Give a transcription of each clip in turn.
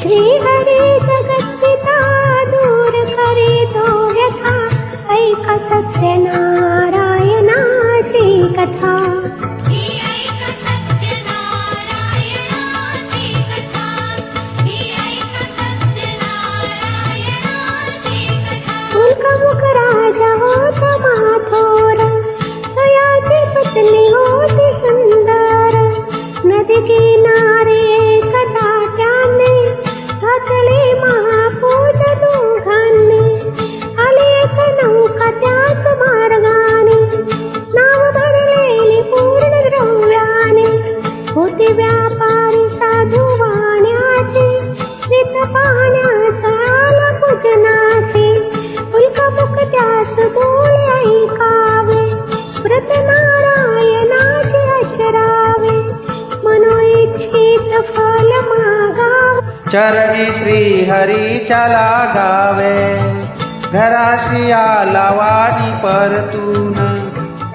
श्री हरी जगत्पिता दूर करे तो व्यथा ऐक सत्यनारायणाची कथा चरणी श्री हरीच्या लागावे घराशी आला वाणी परतून.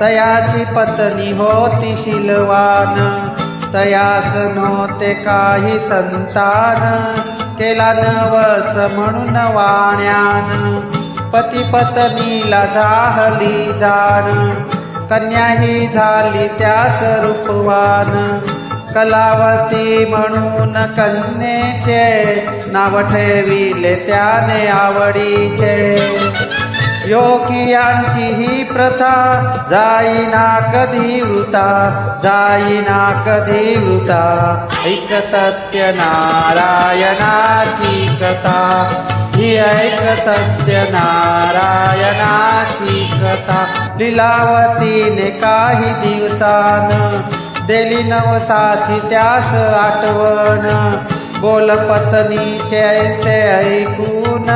तयाची पत्नी होती शिलवान. तयास नव्हते काही संतान. केला नवस म्हणून वाण्यान. पती पत्नीला जाहली जाण. कन्या ही झाली त्यास रूपवान. कलावती म्हणून कन्येचे नाव ठेविले त्याने आवडीचे. योगियांची ही प्रथा जाईना कधी वृता जाईना कधी वृता ऐक सत्यनारायणाची कथा ही ऐक सत्यनारायणाची कथा. लिलावतीने काही दिवसान देली नवसाची त्यास आठवण. बोल पत्नीचे ऐसे ऐकून.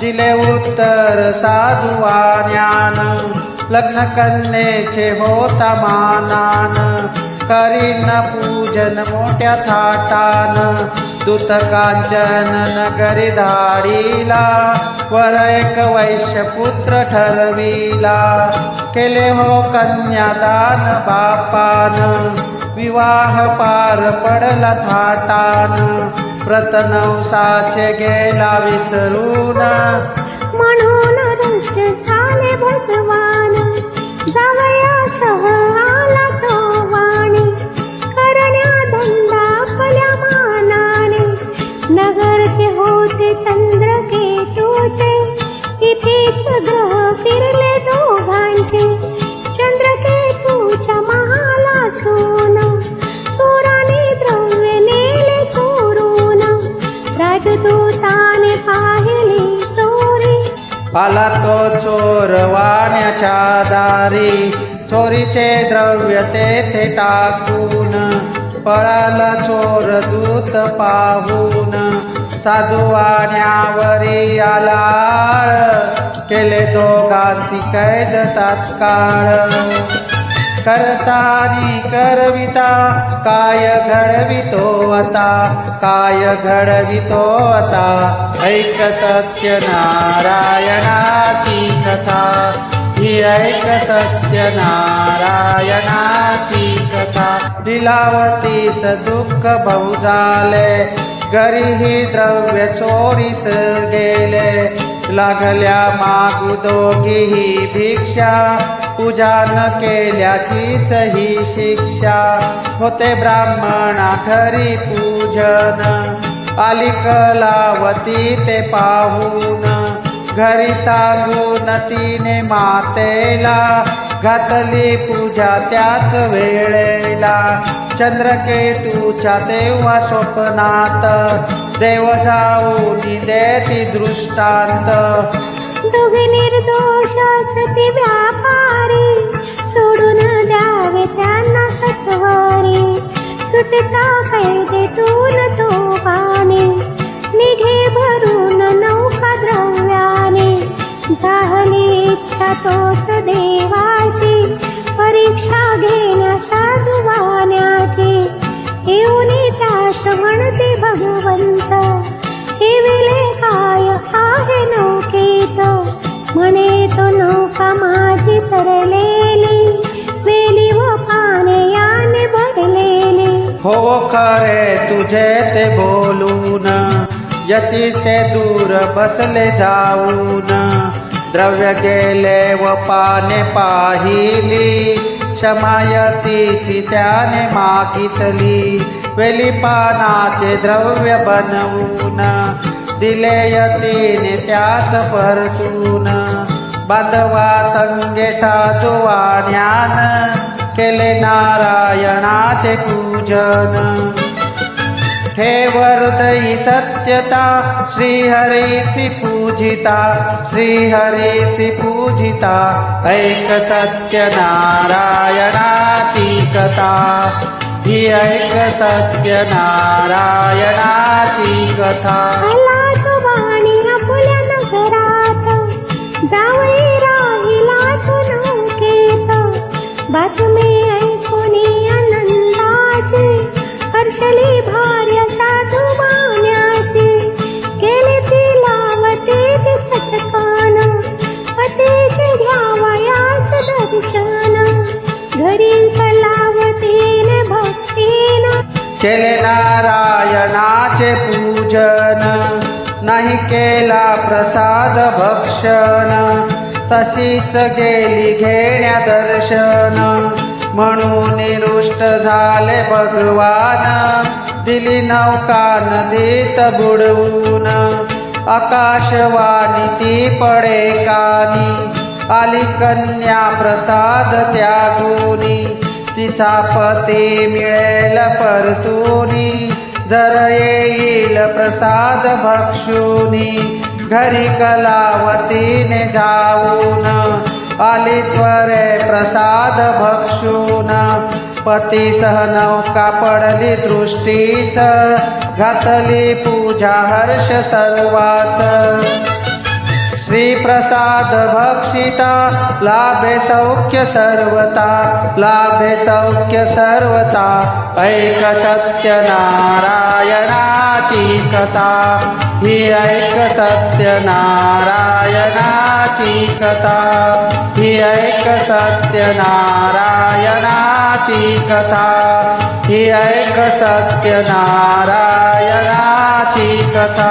दिले उत्तर साधुवाण्यान लग्न कन्येचे होता मानान. करीन पूजन मोठ्या थाटान. दूत कांचन नगरी धाडीला वर एक वैश्य पुत्र ठरविला. केले हो कन्यादान बापान विवाह पार पडला थाटान. व्रत गेला विसरून. म्हणून झाले भगवान आला तो चोर वाण्याच्या दारी. चोरीचे द्रव्य तेथे टाकून पळाला चोर दूत पाहून. साधू वाण्यावरी आला आळ, केले दोघांची कैद तात्काळ. करतानी करविता काय घडवितो आता काय घडवितो आता? ऐक सत्यनारायणाची कथा ही ऐक सत्यनारायणाची कथा. लिलावती सदुःख बहु झाले घरी ही द्रव्य चोरीस गेले. लागल्या मागू दोघीही भिक्षा पूजा न केल्याचीच ही शिक्षा होते ब्राह्मणा खरी पूजन. आली कलावती ते पाहून. घरी सांगून तिने मातेला घातली पूजा त्याच वेळेला. चंद्रकेतूच्या तेव्हा स्वप्नात देव जाऊन देती दृष्टांत. निर्दोष सती व्यापारी सोडून द्यावे त्यांना सत्वारी सुटता कैदेतून तो पाणी निघे भरून नौका द्रव्याने झाली इच्छा तोच हो खरे तुझे ते बोलून यती ते दूर बसले जाऊन. द्रव्य गेले व पाने पाहिली क्षमायतीची त्याने मागितली. वेली पानाचे द्रव्य बनवून दिले यतीने त्यास परतून. बांधवा संगे साधुवा ज्ञान केले नारायणाचे पूजन. हे वरदई सत्यता श्रीहरीसी पूजिता श्रीहरीसी पूजिता ऐक सत्य नारायणाची कथा. ही ऐक सत्य नारायणाची कथा. बातमी ऐकून आनंदाचे हर्षली भार्य साधू मान्याचे केले ती लावते ती चटकान पतीचे घ्यावयास दर्शन घरी कलावतीने भक्तीनं. केले नारायणाचे पूजन नाही केला प्रसाद भक्षण तशीच गेली घेण्या दर्शन म्हणून निरुष्ट झाले भगवान. दिली नौका नदीत बुडवून. आकाशवाणी ती पडे कानी. आली कन्या प्रसाद त्यागुनी. तिचा पती मिळेल परतुनी. जर येईल प्रसाद भक्षुनी. घरी कलावतीने जाऊन आली त्व प्रसादभक्षु न पतिसह नौका पडली दृष्टि स गतलि पूजा हर्ष सर्वास। श्रीप्रसाद भक्षिता लाभे सौख्य सर्वता लाभे सौख्य सर्वता ऐक सत्यनारायणाची कथा हि ऐक सत्यनारायणा कथा ही ऐक सत्य नारायणाची कथा। ही ऐक सत्य नारायणाची कथा।